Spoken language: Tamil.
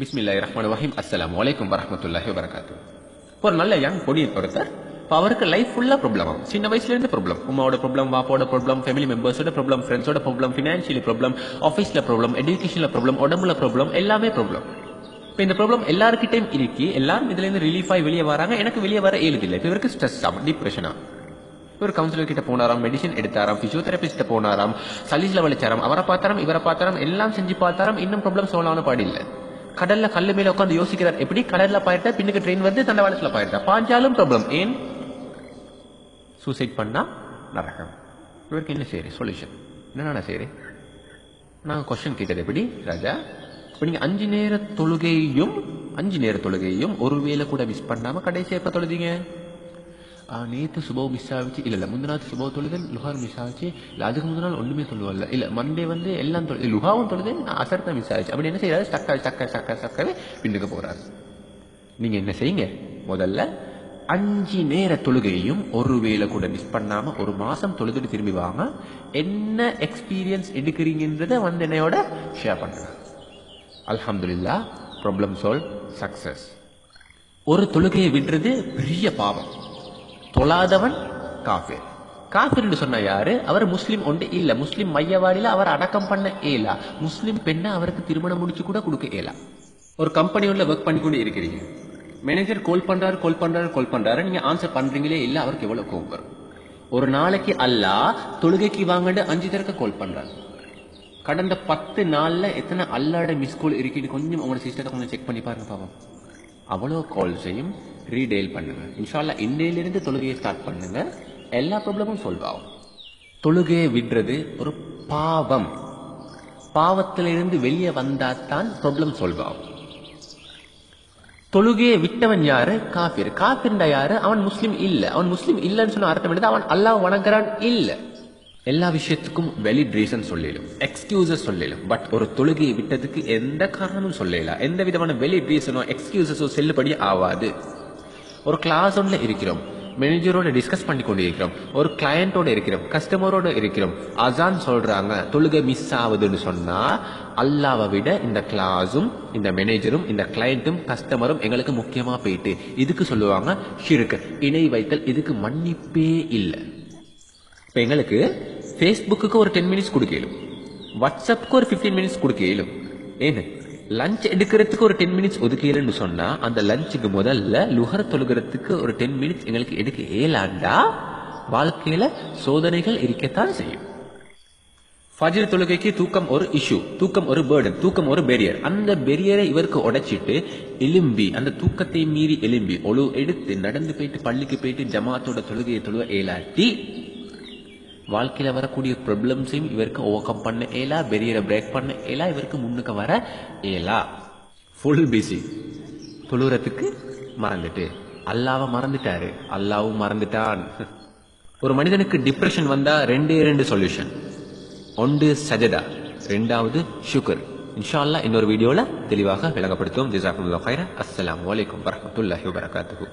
பிஸ்மில்லாய் ரஹ்மான் ரஹீம் அஸ்லாம் வலைக்கம் வரமத்துல்லாஹி வரகாத்து ஒரு நல்ல யங் பொடியை ஒருத்தர் இப்போ அவருக்கு லைஃப் ஃபுல்லாக ப்ராப்ளம் ஆகும். சின்ன வயசுலேருந்து ப்ராப்ளம் உமாவோட ப்ராப்ளம் வாப்போட ப்ராப்ளம் ஃபேமிலி மெம்பர்ஸோட ப்ராப்ளம் ஃப்ரெண்ட்ஸோட ப்ராப்ளம் ஃபினான்ஷியலி ப்ராப்ளம் ஆஃபீஸில் ப்ராப்ளம் எஜுகேஷனில் ப்ராப்ளம் உடம்புல ப்ராப்ளம் எல்லாமே ப்ராப்ளம் இப்போ இந்த ப்ராப்ளம் எல்லாருக்கிட்டையும் இருக்கு எல்லாரும் இதுலேருந்து ரிலீஃப் ஆகி வெளியே வராங்க. எனக்கு வெளியே வர ஏழுதில்லை இப்போ இவருக்கு ஸ்ட்ரெஸ் ஆகும். டிப்ரெஷனாக ஒரு கவுன்சிலர் கிட்ட போனாராம் மெடிசன் எடுத்தாராம் பிசியோதெரபிஸ்ட் போனாராம் சலீஸ்ல வலிச்சாராம் அவரை பார்த்தாராம் இவரை பார்த்தாராம் எல்லாம் செஞ்சு பார்த்தாராம். இன்னும் ப்ராப்ளம் சால்வ் ஆன பாடி கடல்ல கல்லு மேல உட்காந்து யோசிக்கிறார். எப்படி? கடல்ல பாயிட்டா பின்னுக்கு ட்ரெயின் வந்து தண்டவாளத்துல பாயிட்டா பாஞ்சாலும் ப்ராப்ளம் ஏன்? சூசைட் பண்ணா நரகம். இவருக்கு என்ன சரி சொல்யூஷன் என்ன சரி நான் கொஸ்டின் கேட்டது எப்படி ராஜா? இப்போ நீங்கள் அஞ்சு நேர தொழுகையும் அஞ்சு நேர தொழுகையும் ஒருவேளை கூட மிஸ் பண்ணாமல் கடைசியாக எப்போ தொழுதீங்க? நேற்று சுபவ் மிஸ் ஆகிச்சு இல்லை இல்லை முந்தினாத்து சுபவ் தொழுதல் லுஹார் மிஸ் ஆச்சு இல்லை அதுக்கு முந்தின நாள் ஒண்ணுமே சொல்லுவல்ல இல்லை மண்டே வந்து எல்லாம் தொழு லுஹாவும் தொழுதேன் அசர் தான் மிஸ் ஆச்சு அப்படி என்ன செய்யறாரு சக்கா ஸ்டக்கா ஸ்டக்கா ஸ்டக்காவே பின்னுக்கு போகிறார் நீங்கள் என்ன செய்யுங்க முதல்ல அஞ்சு நேர தொழுகையும் ஒரு வேளை கூட மிஸ் பண்ணாமல் ஒரு மாதம் தொழுதுட்டு திரும்பி வாங்க என்ன எக்ஸ்பீரியன்ஸ் எடுக்கிறீங்கன்றத வந்து என்னையோட ஷேர் பண்ணுங்க அல்ஹம்துல்லா ப்ராப்ளம் சால்வ் சக்ஸஸ் ஒரு தொழுகையை விடுறது பெரிய பாவம் தொழாதவன் காஃபிர். காஃபிர்னு சொன்ன யாரு? அவர் முஸ்லீம் ஒன்று இல்ல. முஸ்லீம் மையவாடியில் அவர் அடக்கம் பண்ண ஏலா. முஸ்லீம் பெண்ணை அவருக்கு திருமணம் முடிச்சு கூட கொடுக்க ஏலா. ஒரு கம்பெனி உள்ள ஒர்க் பண்ணி கொண்டு இருக்கிறீங்க. மேனேஜர் கால் பண்றாரு கால் பண்றாரு கால் பண்றாரு. நீங்க ஆன்சர் பண்றீங்களே இல்ல அவருக்கு எவ்வளவு கோவம் வரும்? ஒரு நாளைக்கு அல்லா தொழுகைக்கு வாங்கிட்டு அஞ்சு தரக்க கால் பண்றாரு. கடந்த பத்து நாள்ல எத்தனை அல்லாட மிஸ் கால் இருக்குன்னு கொஞ்சம் உங்களோட சிஸ்டத்தை கொஞ்சம் செக் பண்ணி பாருங்க பாவம். அவ்வளோ கால்ஸையும் ரீடெயில் பண்ணுங்க. இன்ஷால்லா இன்னையிலிருந்து தொழுகையை ஸ்டார்ட் பண்ணுங்க. எல்லா ப்ராப்ளமும் சால்வ் ஆகும். தொழுகையை விடுறது ஒரு பாவம். பாவத்திலிருந்து வெளியே வந்தால் தான் ப்ராப்ளம் சால்வ் ஆகும். தொழுகையை விட்டவன் யாரு? காஃபிர் காஃபிர்ண்டா யாரு? அவன் முஸ்லீம் இல்லை. அவன் முஸ்லீம் இல்லைன்னு சொன்ன அர்த்தம் எடுத்து அவன் அல்லாஹ் வணங்குறான் இல்லை. எல்லா விஷயத்துக்கும் வெலிட் ரீசன் சொல்லிடும். எக்ஸ்கியூசஸ் சொல்லிடும். பட் ஒரு தொழுகையை விட்டதுக்கு எந்த காரணமும் சொல்லிடலாம் எந்த விதமான வெலிட் ரீசனோ எக்ஸ்கியூசஸோ செல்லுபடி ஆகாது ஒரு கிளாஸ் ஒன்ல இருக்கிறோம். மேனேஜரோட டிஸ்கஸ் பண்ணி கொண்டு இருக்கிறோம் ஒரு கிளையண்டோட இருக்கிறோம். கஸ்டமரோட இருக்கிறோம். அசான் சொல்றாங்க தொழுகை மிஸ் ஆகுதுன்னு சொன்னா அல்லாவை விட இந்த கிளாஸும் இந்த மேனேஜரும் இந்த கிளையண்ட்டும் கஸ்டமரும் எங்களுக்கு முக்கியமா போயிட்டு இதுக்கு சொல்லுவாங்க ஷிருக்கு இணை வைத்தல் இதுக்கு மன்னிப்பே இல்லை. இப்போ எங்களுக்கு ஃபேஸ்புக்கு ஒரு டென் மினிட்ஸ் கொடுக்கலும் வாட்ஸ்அப்புக்கு ஒரு ஃபிஃப்டீன் மினிட்ஸ் கொடுக்கலும் ஏன்னு? லஞ்ச் எடுக்கிறதுக்கு ஒரு டென் மினிட்ஸ் ஒதுக்கலன்னு சொன்னா அந்த லஞ்சுக்கு முதல்ல லுகர் தொழுகிறதுக்கு ஒரு டென் மினிட்ஸ் எங்களுக்கு எடுக்க ஏலாண்டா? வாழ்க்கையில சோதனைகள் இருக்கத்தான் செய்யும். ஃபஜிர் தொழுகைக்கு தூக்கம் ஒரு இஷ்யூ தூக்கம் ஒரு பேர்டன் தூக்கம் ஒரு பெரியர் அந்த பெரியரை இவருக்கு உடைச்சிட்டு எலும்பி அந்த தூக்கத்தை மீறி எலும்பி ஒழு எடுத்து நடந்து போயிட்டு பள்ளிக்கு போயிட்டு ஜமாத்தோட தொழுகையை தொழுவ ஏலாட்டி வாழ்க்கையில் வரக்கூடிய ப்ராப்ளம்ஸையும் இவருக்கு ஓவர் கம் பண்ண ஏலா பெரியரை பிரேக் பண்ண ஏலா இவருக்கு முன்னுக்கு வர ஏலா ஃபுல் பிஸி தொழுகிறதுக்கு மறந்துட்டு. அல்லாவை மறந்துட்டாரு. அல்லாவும் மறந்துட்டான். ஒரு மனிதனுக்கு டிப்ரெஷன் வந்தால் ரெண்டே ரெண்டு சொல்யூஷன் ஒன்று சஜதா ரெண்டாவது ஷுகர் இன்ஷா இன்னொரு வீடியோவில் தெளிவாக விளங்கப்படுத்துவோம். ஜிசாக்குல்லாஹ் ஹைரா அஸ்லாம் வலைக்கம் வரமத்துல்லாஹி வபரகாத்துஹு.